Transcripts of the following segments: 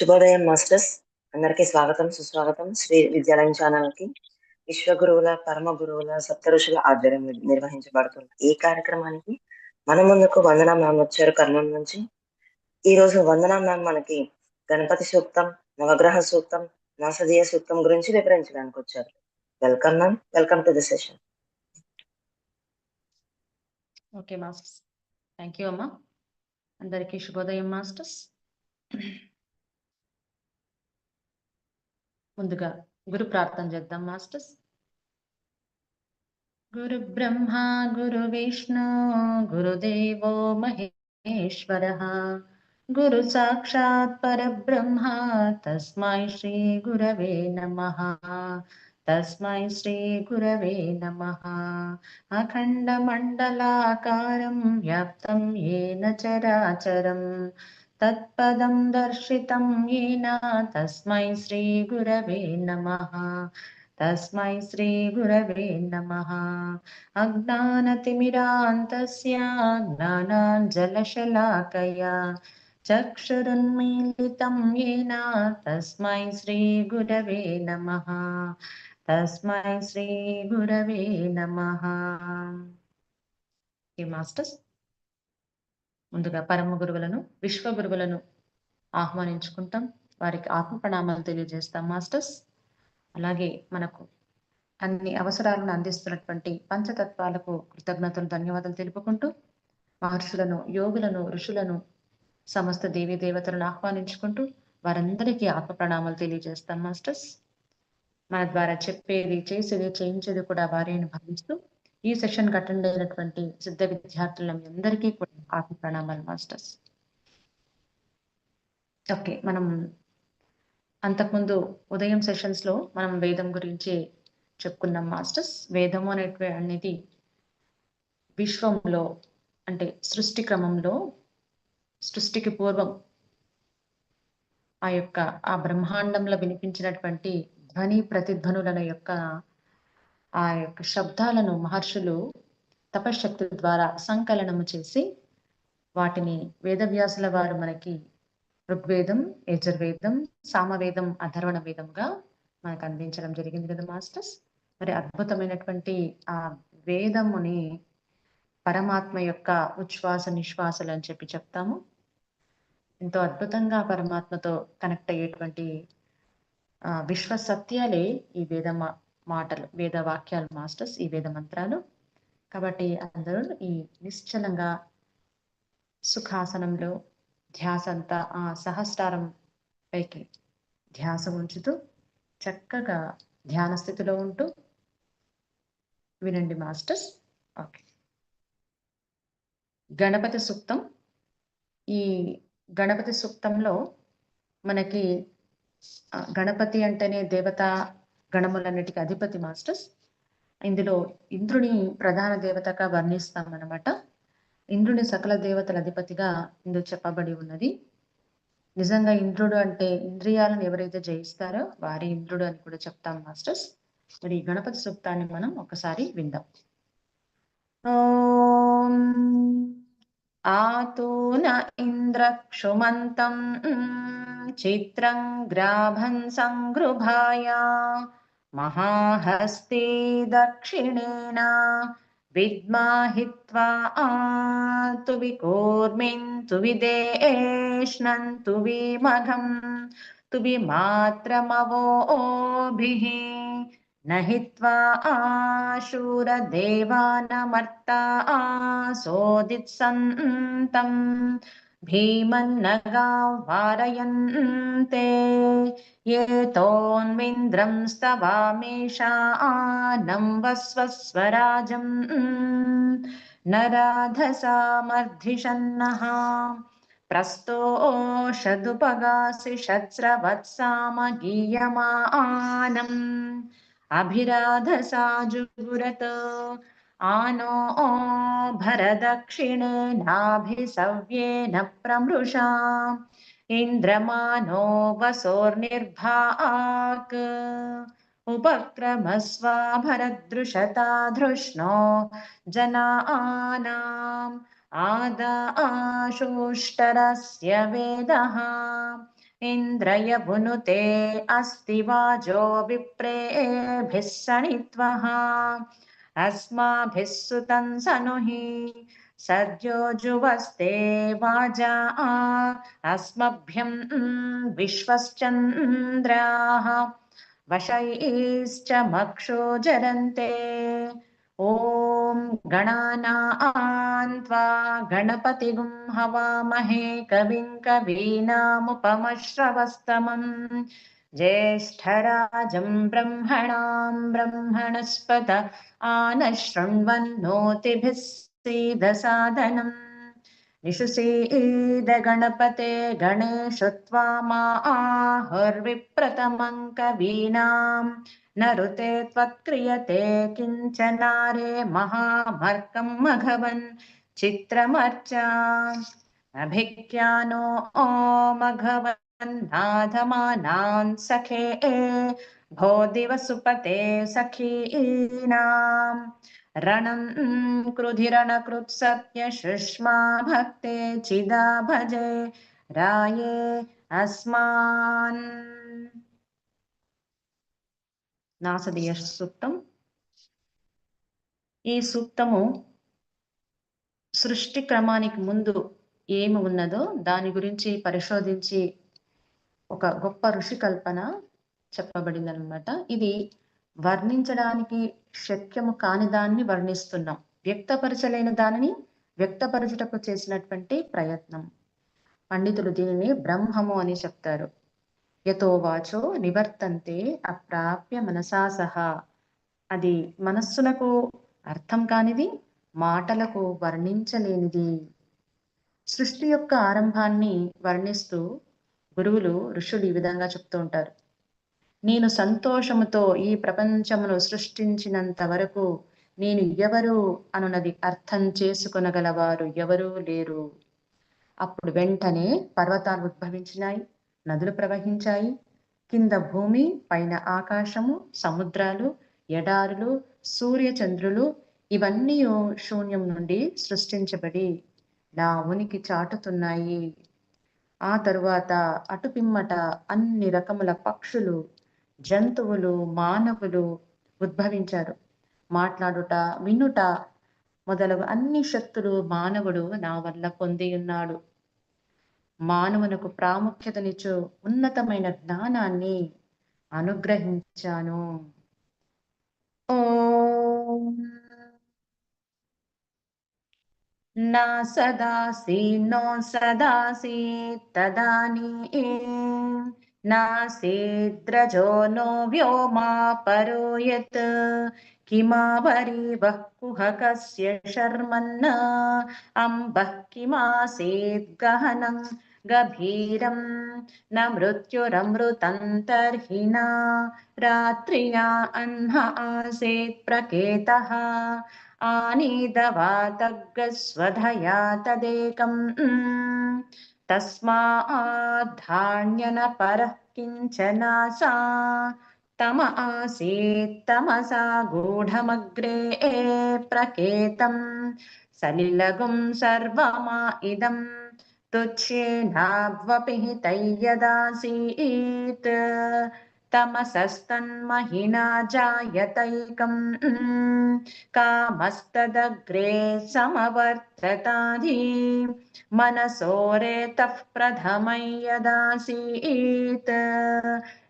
శుభోదయం మాస్టర్స్. అందరికీ స్వాగతం సుస్వాగతం. శ్రీ విద్యాలయం ఛానల్కి విశ్వ గురువుల పరమ గురువుల సప్త ఆధ్వర్యం నిర్వహించబడుతుంది ఈ కార్యక్రమానికి. మన ముందుకు వందనా మ్యామ్ వచ్చారు కర్నూలు నుంచి. ఈ రోజు వందనా మ్యామ్ మనకి గణపతి సూక్తం నవగ్రహ సూక్తం నాసదీయ సూక్తం గురించి వివరించడానికి వచ్చారు. Welcome ma'am. Welcome to the session. Okay masters. Thank you అమ్మా. అందరికీ శుభోదయం మాస్టర్స్. ముందుగా గురు ప్రార్థన చేద్దాం మాస్టర్స్. గురు బ్రహ్మ గురు విష్ణు గురుదేవో మహేశ్వర గురు సాక్షాత్ పరబ్రహ్మ తస్మై శ్రీ గురవే నమ తస్మై శ్రీ గురవే నమ. అఖండ మండలాకారం వ్యాప్తం येन చరాచరం तत्पदं दर्शितं येन तस्मै श्रीगुरवे नमः। तस्मै श्रीगुरवे नमः। अज्ञानतिमिरान्तस्य ज्ञानाञ्जलशलाकया चक्षुरुन्मीलितं येन तस्मै श्रीगुरवे नमः। तस्मै श्रीगुरवे नमः। मास्टर्स्। ముందుగా పరమ గురువులను విశ్వ గురువులను ఆహ్వానించుకుంటాం. వారికి ఆత్మ ప్రణామాలు తెలియజేస్తాం మాస్టర్స్. అలాగే మనకు అన్ని అవసరాలను అందిస్తున్నటువంటి పంచతత్వాలకు కృతజ్ఞతలు ధన్యవాదాలు తెలుపుకుంటూ మహర్షులను యోగులను ఋషులను సమస్త దేవీ దేవతలను ఆహ్వానించుకుంటూ వారందరికీ ఆత్మ ప్రణామాలు తెలియజేస్తాం మాస్టర్స్. మన ద్వారా చెప్పేది చేసేది చేయించేది కూడా వారిని భావిస్తూ ఈ సెషన్ అటెండ్ అయినటువంటి సిద్ధ విద్యార్థుల అందరికీ కూడా ఆత్మ ప్రణామాలు మాస్టర్స్. ఓకే మనం అంతకుముందు ఉదయం సెషన్స్లో మనం వేదం గురించి చెప్పుకున్నాం మాస్టర్స్. వేదము అనేటి అనేది విశ్వంలో అంటే సృష్టి క్రమంలో సృష్టికి పూర్వం ఆ యొక్క ఆ బ్రహ్మాండంలో వినిపించినటువంటి ధ్వని ప్రతిధ్వనుల యొక్క ఆ యొక్క శబ్దాలను మహర్షులు తపశక్తి ద్వారా సంకలనము చేసి వాటిని వేదవ్యాసుల వారు మనకి ఋగ్వేదం యజుర్వేదం సామవేదం అధర్వణ వేదంగా మనకు అందించడం జరిగింది కదా మాస్టర్స్. మరి అద్భుతమైనటువంటి ఆ వేదముని పరమాత్మ యొక్క ఉచ్ఛ్వాస నిశ్వాసలు అని చెప్పి చెప్తాము. ఎంతో అద్భుతంగా పరమాత్మతో కనెక్ట్ అయ్యేటువంటి విశ్వ సత్యాలే ఈ వేద మాటలు వేద వాక్యాలు మాస్టర్స్ ఈ వేద మంత్రాలు. కాబట్టి అందరూ ఈ నిశ్చలంగా సుఖాసనంలో ధ్యాస అంతా ఆ సహస్రారం పైకి ధ్యాస ఉంచుతూ చక్కగా ధ్యాన స్థితిలో ఉంటూ వినండి మాస్టర్స్. ఓకే. గణపతి సూక్తం. ఈ గణపతి సూక్తంలో మనకి గణపతి అంటేనే దేవత గణములన్నిటికీ అధిపతి మాస్టర్స్. ఇందులో ఇంద్రుని ప్రధాన దేవతగా వర్ణిస్తామన్నమాట. ఇంద్రుని సకల దేవతల అధిపతిగా ఇందులో చెప్పబడి ఉన్నది. నిజంగా ఇంద్రుడు అంటే ఇంద్రియాలను ఎవరైతే జయిస్తారో వారి ఇంద్రుడు అని కూడా చెప్తాం మాస్టర్స్. మరి గణపతి సూక్తాన్ని మనం ఒకసారి విందాం. ఆతో న ఇంద్ర క్షుమంతం చిత్రం గ్రాభన్ సంగృభాయా. महाहस्ते दक्षिणेन विद्माहित्वा तु विकूर्मिन् तु विदेष्णन् तु विमघम् तु विमात्रमवोभिः न हित्वा आशूरदेवानमर्ता आसोदित्सन्तम् भीमन्नगा वारयन्ते येतोन्विन्द्रं स्तवामेषानं वस्वस्वराजम्। न राधसामर्धिषन्नः प्रस्तोषदुपगासि शस्रवत्सामगीयमानम् अभिराधसाजुगुरत। आनो भरदक्षिणेनाभिसव्येन प्रमृषा। इन्द्रमानो वसोर्निर्भाक् उपक्रमस्वा भरदृशता धृष्णो जनानाम् आदा आशुष्टरस्य वेदः इन्द्रय भुनुते अस्ति वाजो विप्रेभिः सणित्वः अस्माभिः सुतं सनुहि सद्यो जुवस्ते वाजा, अस्मभ्यं विश्वश्चन्द्राः, वशैश्च मक्षो जरन्ते। ॐ गणानान्त्वा गणपतिगुं हवामहे, कविं कवीनामुपमश्रवस्तमम् ज्येष्ठराजं ब्रह्मणां ब्रह्मणस्पत आनः शृण्वन्नोतिभिः सीदसादनम् निषुसीद गणपते गणेश त्वामा आहुर्विप्रथमं कवीनां नरुते त्वत्क्रियते किञ्चनारे महामर्कं मघवन् चित्रमर्चा अभिज्ञानो ओ मघवन्नाधमानान् सखे, भो दिवसुपते सखीनाम्। रणं क्रुधिरणकृत्सत्य शुष्मा भक्ते चिदा भजे राये अस्मान् నాసదీయ సూక్తం ఈ సూక్తము సృష్టి క్రమానికి ముందు ఏమి ఉన్నదో దాని గురించి పరిశోధించి ఒక గొప్ప ఋషి కల్పన చెప్పబడింది అనమాట ఇది వర్ణించడానికి శక్యము కాని దాన్ని వర్ణిస్తున్నాం. వ్యక్తపరచలేని దానిని వ్యక్తపరచుటకు చేసినటువంటి ప్రయత్నం. పండితులు దీనిని బ్రహ్మము అని చెప్తారు. యతో వాచో నివర్తంతే అప్రాప్య మనసా సహా. అది మనస్సులకు అర్థం కానిది మాటలకు వర్ణించలేనిది. సృష్టి యొక్క ఆరంభాన్ని వర్ణిస్తూ గురువులు ఋషులు ఈ విధంగా చెప్తూ ఉంటారు. నేను సంతోషముతో ఈ ప్రపంచమును సృష్టించినంత వరకు నేను ఎవరు అనున్నది అర్థం చేసుకొనగలవారు ఎవరూ లేరు. అప్పుడు వెంటనే పర్వతాలు ఉద్భవించినాయి నదులు ప్రవహించాయి. కింద భూమి పైన ఆకాశము సముద్రాలు ఎడారులు సూర్యచంద్రులు ఇవన్నీ శూన్యం నుండి సృష్టించబడి నా ఉనికి చాటుతున్నాయి. ఆ తరువాత అటుపిమ్మట అన్ని రకముల పక్షులు జంతువులు మానవులు ఉద్భవించారు. మాట్లాడుట వినుట మొదలగు అన్ని శక్తులు మానవుడు నా వల్ల పొంది ఉన్నాడు. మానవునకు ప్రాముఖ్యతనిచ్చు ఉన్నతమైన జ్ఞానాన్ని అనుగ్రహించాను. ఓ. నా సదాసి నో సదాసి తదానీ नासीद्रजो नो व्योमा परो यत् किमावरीवः कुहकस्य शर्मन्न? अम्बः किमासीत् गहनं? गभीरं न मृत्युरमृतं तर्हि न रात्र्या अह्न आसीत् प्रकेतः। आनीदवातग्रस्वधया तदेकम्। तस्मात् धान्य परः किञ्चन सा तम आसीत्तमसा गूढमग्रे एप्रकेतम् सलिलगुं सर्वमा इदं तुच्छेनाभ्वपि तैयदासीत् तमसस्तन्महिना जायतैकम्। कामस्तदग्रे समवर्तताधि। मनसोरेतः प्रथमै यदासीत्।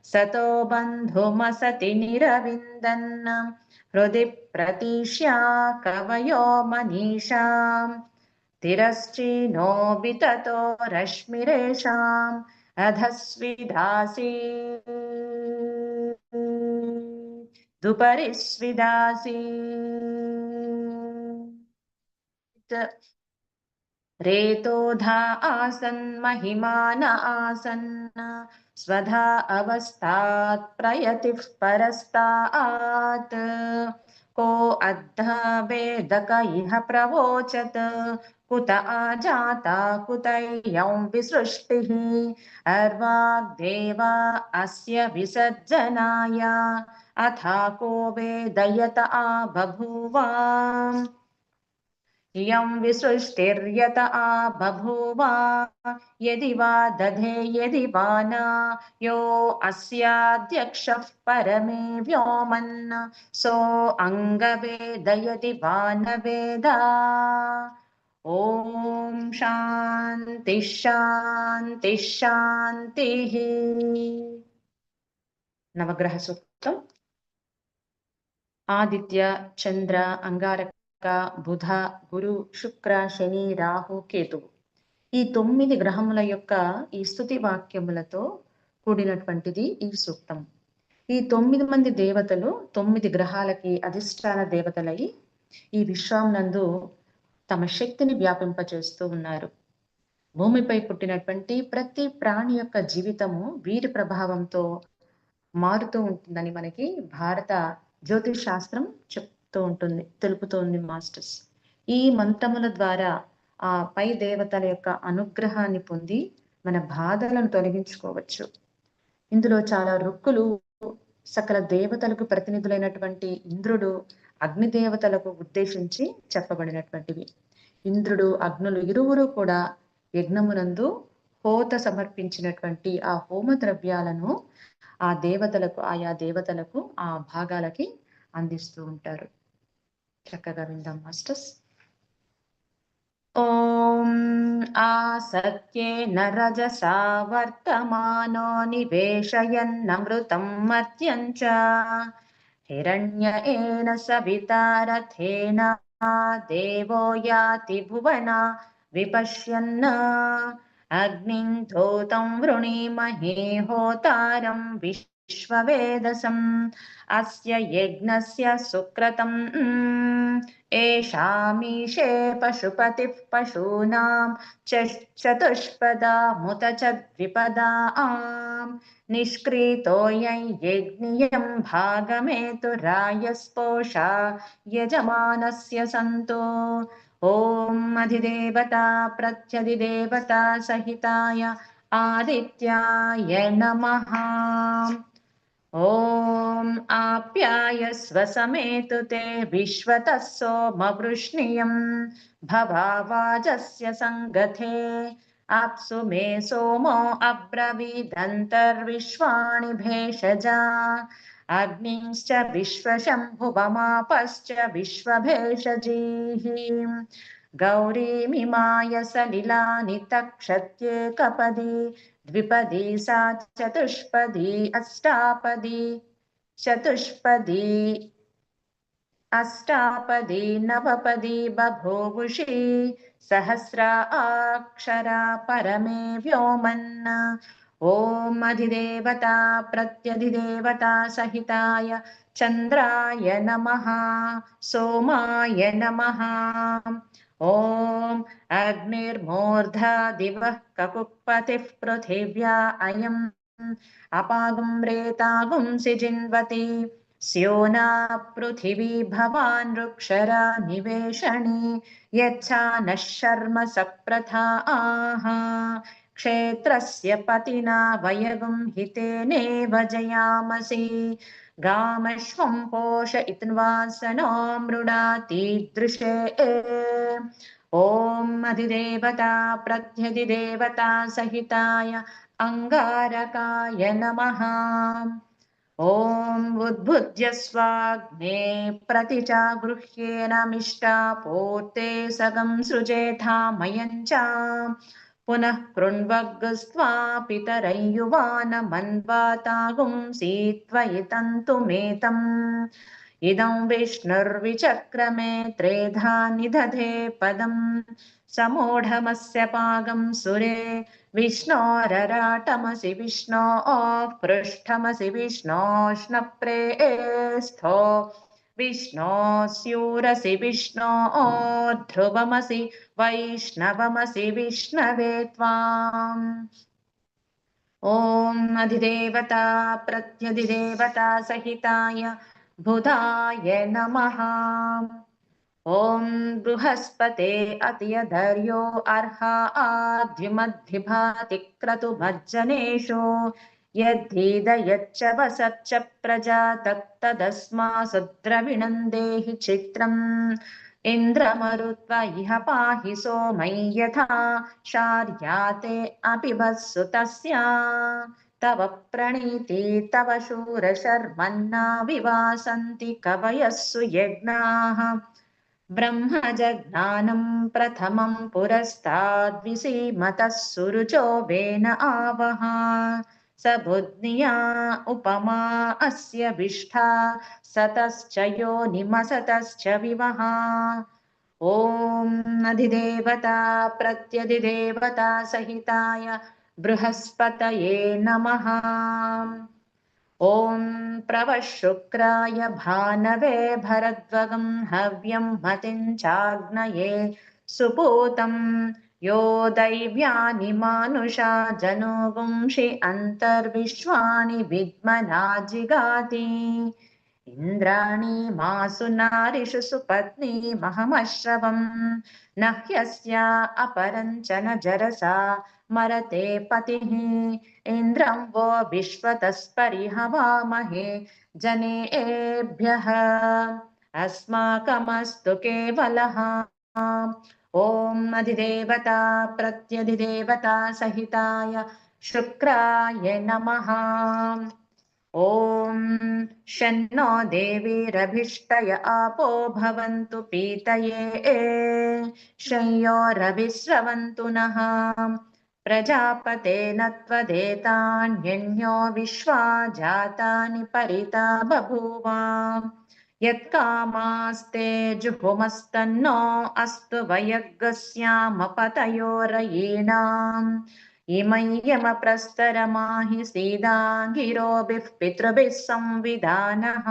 सतो बन्धुमसति निरविन्दन्। हृदि प्रतीष्या कवयो मनीषाम्। तिरश्चीनोऽपि ततो रश्मिरेषाम्। अधस्विदासी दुपरिस्विदासी रेतोधा आसन्, महिमान आसन्। स्वधा अवस्थात्, प्रयतिः परस्तात्। को अद्धा वेदक इह प्रवोचत्। कुत आजाता कुतयं विसृष्टिः। अर्वाग्देवा अस्य विसर्जनाय। अथा को वेदयत आ बभूव इयं विसृष्टिर्यत आ बभूव यदि वा दधे, यदि वा न, यो अस्याध्यक्षः परमे व्योमन्। सो अङ्गवेदयति वा न वेद ॐ शान्ति शान्ति, शान्तिः। नवग्रहसूक्तम्। ఆదిత్య చంద్ర అంగారక బుధ గురు శుక్ర శని రాహు కేతువు ఈ తొమ్మిది గ్రహముల యొక్క ఈ స్థుతి వాక్యములతో కూడినటువంటిది ఈ సూక్తం. ఈ తొమ్మిది మంది దేవతలు తొమ్మిది గ్రహాలకి అధిష్టాన దేవతలై ఈ విశ్వామునందు తమ శక్తిని వ్యాపింపచేస్తూ ఉన్నారు. భూమిపై పుట్టినటువంటి ప్రతి ప్రాణి యొక్క జీవితము వీరి ప్రభావంతో మారుతూ ఉంటుందని మనకి భారత జ్యోతిష్ శాస్త్రం చెప్తూ ఉంటుంది తెలుపుతోంది మాస్టర్స్. ఈ మంత్రముల ద్వారా ఆ పై దేవతల యొక్క అనుగ్రహాన్ని పొంది మన బాధలను తొలగించుకోవచ్చు. ఇందులో చాలా రుక్కులు సకల దేవతలకు ప్రతినిధులైనటువంటి ఇంద్రుడు అగ్ని దేవతలకు ఉద్దేశించి చెప్పబడినటువంటివి. ఇంద్రుడు అగ్నులు ఇరువురు కూడా యజ్ఞమునందు హోత సమర్పించినటువంటి ఆ హోమ ద్రవ్యాలను ఆ దేవతలకు ఆయా దేవతలకు ఆ భాగాలకి అందిస్తూ ఉంటారు. చక్కగా విందాం మాస్టర్స్. ఓం ఆ సత్యే वर्तमानो निवेशयन्नमृतं मद्यं च हिरण्य एन सविता रथेन देवो याति भुवना अग्निन्धोतं वृणीमहे होतारं विश्ववेदसम् अस्य यज्ञस्य सुक्रतम् एषामीशे पशुपतिः पशूनां चतुष्पदा मुत च द्विपदा आम् निष्क्रीतोऽयं यज्ञियं भागमेतु रायस्पोषा यजमानस्य सन्तो। ॐ अधिदेवता प्रत्यधिदेवता सहिताय आदित्याय नमः। ॐ आप्यायस्व समेतु ते विश्वतः सोमवृष्णियं भवावाजस्य सङ्गथे। अप्सु मे सोमो अब्रवीदन्तर्विश्वाणि भेषजा। अग्निश्च विश्वशम्भुवमापश्च विश्वभेषजीः। गौरीमिमाय सलिलानि तक्षत्येकपदी द्विपदी सा चतुष्पदी अष्टापदी चतुष्पदी अष्टापदी नवपदी बभूवुषी, सहस्रा अक्षरा परमे व्योमन् ॐ अधिदेवता प्रत्यधिदेवता सहिताय चन्द्राय नमः सोमाय नमः। ॐ अग्निर्मूर्धा दिवः ककुपतिः पृथिव्या अयम् अपागुं रेतागुंसि जिन्वति स्योना पृथिवी भवान् वृक्षरा निवेशनी यच्छा नः शर्म सप्रथा आह क्षेत्रस्य पतिना वयगुं हितेनेव जयामसि। गामश्वं पोषयित्वासनो मृडातीदृशे ॐ अधिदेवता प्रत्यधिदेवता सहिताय अङ्गारकाय नमः। ॐ उद्भुज्य स्वाग्ने प्रतिचागृह्येनमिष्टा पूर्ते सगं सृजेथामयं च पुनः कृण्वग्स्त्वा पितरयुवानमन्वातागुंसि त्वयि तन्तुमेतम्। इदं विष्णुर्विचक्रमे त्रेधा निदधे पदम्। समूढमस्य पागं सुरे विष्णोरराटमसि विष्णोः पृष्ठमसि विष्णोष्णप्रेस्थो विष्णोस्यूरसि विष्णो ध्रुवमसि वैष्णवमसि विष्णवे त्वाम्। ॐ अधिदेवता प्रत्यधिदेवता सहिताय बुधाय नमः। ॐ बृहस्पते अतियधर्यो अर्हा आद्युमद्भिभाति क्रतुमज्जनेषु यद्धीद यच्च वसच्च प्रजा तत्तदस्मासु द्रविणं देहि चित्रम् इन्द्रमरुत्व इह पाहि सोमै यथा शार्याते अपि वत्सु तस्य तव प्रणीते तव शूरशर्मन्ना विवासन्ति कवयः सुयज्ञाः ब्रह्मजज्ञानं प्रथमं पुरस्ताद्विसीमतः सुरुचो वेन आवह स बुद्ध्या उपमा अस्य विष्ठा, सतश्च योनिमसतश्च विवः ॐ अधिदेवता, प्रत्यधिदेवता सहिताय बृहस्पतये नमः। ॐ प्रवः शुक्राय भानवे भरद्वगं हव्यं मतिं चाग्नये सुपूतं यो दैव्यानि मानुषा जनो गुंषि अन्तर्विश्वानि विद्मना इन्द्राणि मासु नारिषु सुपत्नी महमश्रवम्। न ह्यस्या अपरञ्च जरसा मरते पतिः। इन्द्रं वो विश्वतस्परिहवामहे जनेभ्यः अस्माकमस्तु केवलः ॐ अधिदेवता प्रत्यधिदेवता सहिताय शुक्राय नमः। ॐ शन्नो देवीरभिष्टय आपो भवन्तु पीतये। शंयोरभिस्रवन्तु नः। प्रजापतेन त्वदेतान्यन्यो विश्वा जातानि परिता बभूव यत्कामास्ते जुहुमस्तन्नो अस्तु वयग्गस्यामपतयोरयीणाम् इमं यमप्रस्तरमाहि सीदाङ्गिरोभिः पितृभिः संविधानः।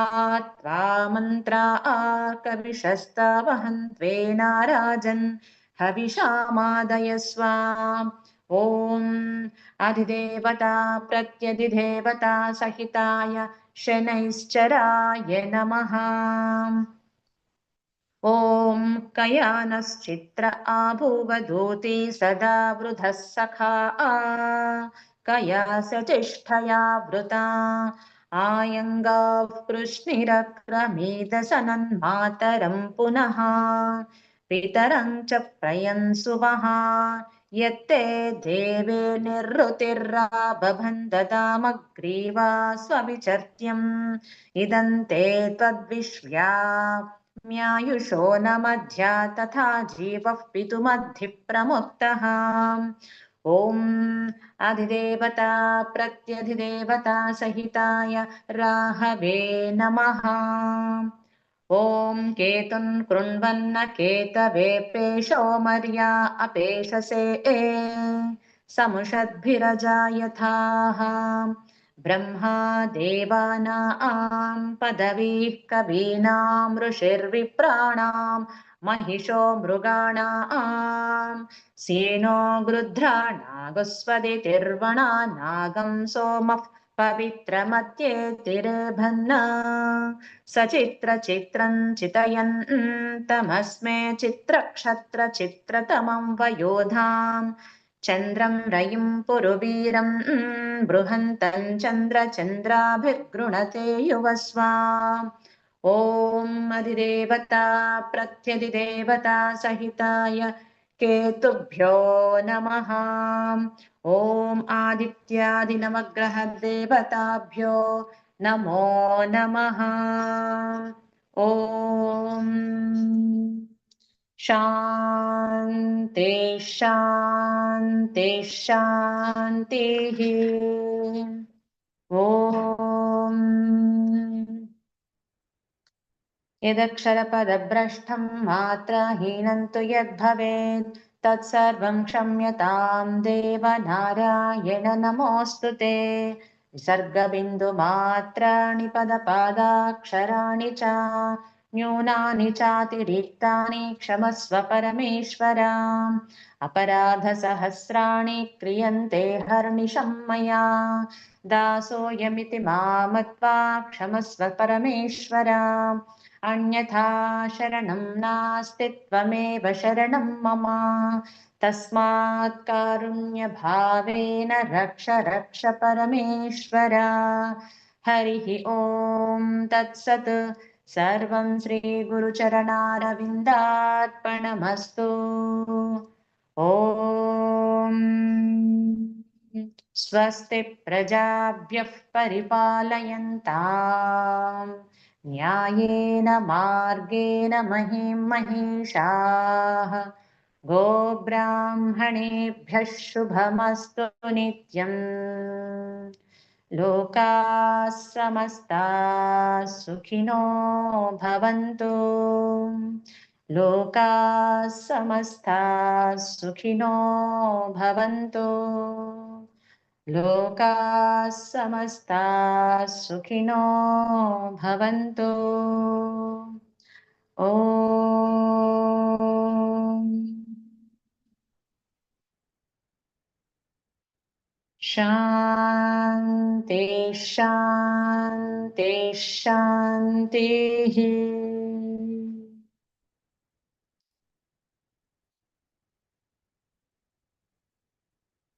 आत्वा मन्त्रा आकविशस्तवहन्त्वेनाराजन् हविषामादयस्व ॐ अधिदेवता प्रत्यधिदेवता सहिताय शनैश्चराय नमः। ॐ कयानश्चित्र आभुवधूति सदा वृधः सखा। कया सचिष्ठया वृता आयङ्गाः कृष्णिरक्रमीदसनन्मातरं पुनः। पितरं च प्रयन्सुवः यत्ते देवे निर्ऋतिर्राबन्धदामग्रीवा स्वविचर्त्यम् इदं ते त्वद्विश्व्या म्यायुषो न मध्या तथा जीवः पितुमद्धिप्रमुक्तः ॐ अधिदेवता प्रत्यधिदेवता सहिताय राहवे नमः। ॐ केतुन् कृण्वन्न केतवेपेशो मर्या अपेशसे समुषद्भिरजायथाः। ब्रह्मा देवानां पदवीः कवीनां ऋषिर्विप्राणां महिषो मृगाणां। सेनो गृध्रा नागस्वदितिर्वणा नागं सोमः पवित्रमध्ये तिरेभन्न सचित्रचित्रं चितयन् तमस्मे चित्रक्षत्रचित्रतमं वयोधाम्। चन्द्रं रयिं पुरुवीरं बृहन्तं चन्द्रचन्द्राभिर्गृणते युवस्वा ॐ अधिदेवता प्रत्यधिदेवता सहिताय केतुभ्यो नमः। ॐ आदित्यादिनवग्रहदेवताभ्यो नमो नमः। ॐ शान्ति शान्ति शान्तिः। ॐ यदक्षरपदभ्रष्टं मात्राहीनं तु यद्भवेत् तत्सर्वं क्षम्यतां देव नारायण नमोऽस्तु ते। विसर्गबिन्दुमात्राणि पदपादाक्षराणि च न्यूनानि चातिरिक्तानि क्षमस्व परमेश्वरा अपराधसहस्राणि क्रियन्ते हर्निशं मया दासोऽयमिति मामत्वा क्षमस्व परमेश्वरा अन्यथा शरणं नास्ति त्वमेव शरणं मम। तस्मात् कारुण्यभावेन रक्ष रक्ष परमेश्वरा। हरिः ॐ तत्सत्। सर्वं श्रीगुरुचरणारविन्दार्पणमस्तु। ॐ स्वस्ति प्रजाभ्यः परिपालयन्ताम् न्यायेन मार्गेण महीं महिषाः गोब्राह्मणेभ्यः शुभमस्तु नित्यम्। लोकाः समस्ताः सुखिनो भवन्तु। लोकाः समस्ताः सुखिनो भवन्तु। लोकाः सुखिनो भवन्तु। ॐ। शान्ति शान्ति शान्तिः।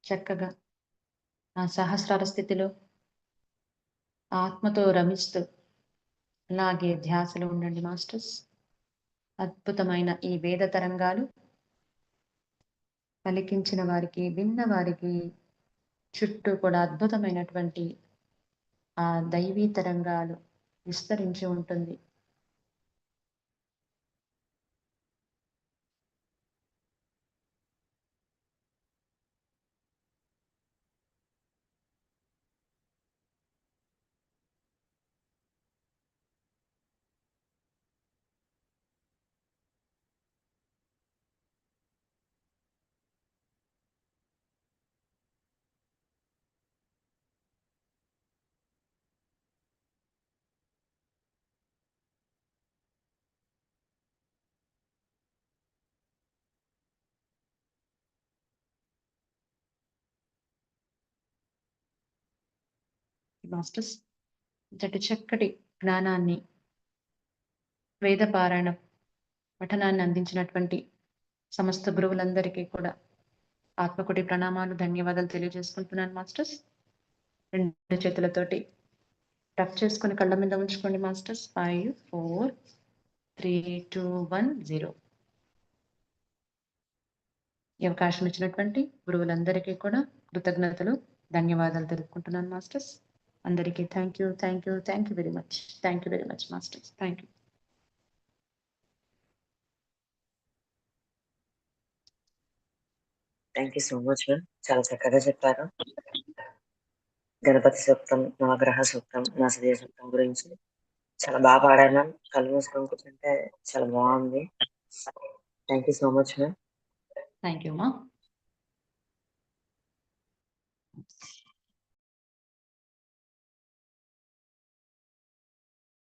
चक्कगा। ఆ సహస్రార స్థితిలో ఆత్మతో రమిస్తూ అలాగే ధ్యాసలో ఉండండి మాస్టర్స్. అద్భుతమైన ఈ వేద తరంగాలు పలికించిన వారికి విన్న వారికి చుట్టూ కూడా అద్భుతమైనటువంటి ఆ దైవీ తరంగాలు విస్తరించి ఉంటుంది. మాస్టర్స్ ఇంతటి చక్కటి జ్ఞానాన్ని వేద పారాయణ పఠనాన్ని అందించినటువంటి సమస్త గురువులందరికీ కూడా ఆత్మకుటి ప్రణామాలు ధన్యవాదాలు తెలియజేసుకుంటున్నాను మాస్టర్స్. రెండు చేతులతోటి టఫ్ చేసుకుని కళ్ళ మీద ఉంచుకోండి masters. Five four three two one zero ఈ అవకాశం ఇచ్చినటువంటి గురువులందరికీ కూడా కృతజ్ఞతలు ధన్యవాదాలు తెలుపుకుంటున్నాను మాస్టర్స్. అందరికీ thank you thank you thank you very much thank you very much masters thank you thank you so much ma'am చాలా చక్కగా చెప్పారు. గణపతి సూక్తం నవగ్రహ సూక్తం నవసదీయ సూక్తం గురించి చాలా బాగా పాడారు మ్యామ్ కళ్ళు మూసుకొని కూర్చుంటే చాలా బాగుంది. Thank you so much ma'am thank you మా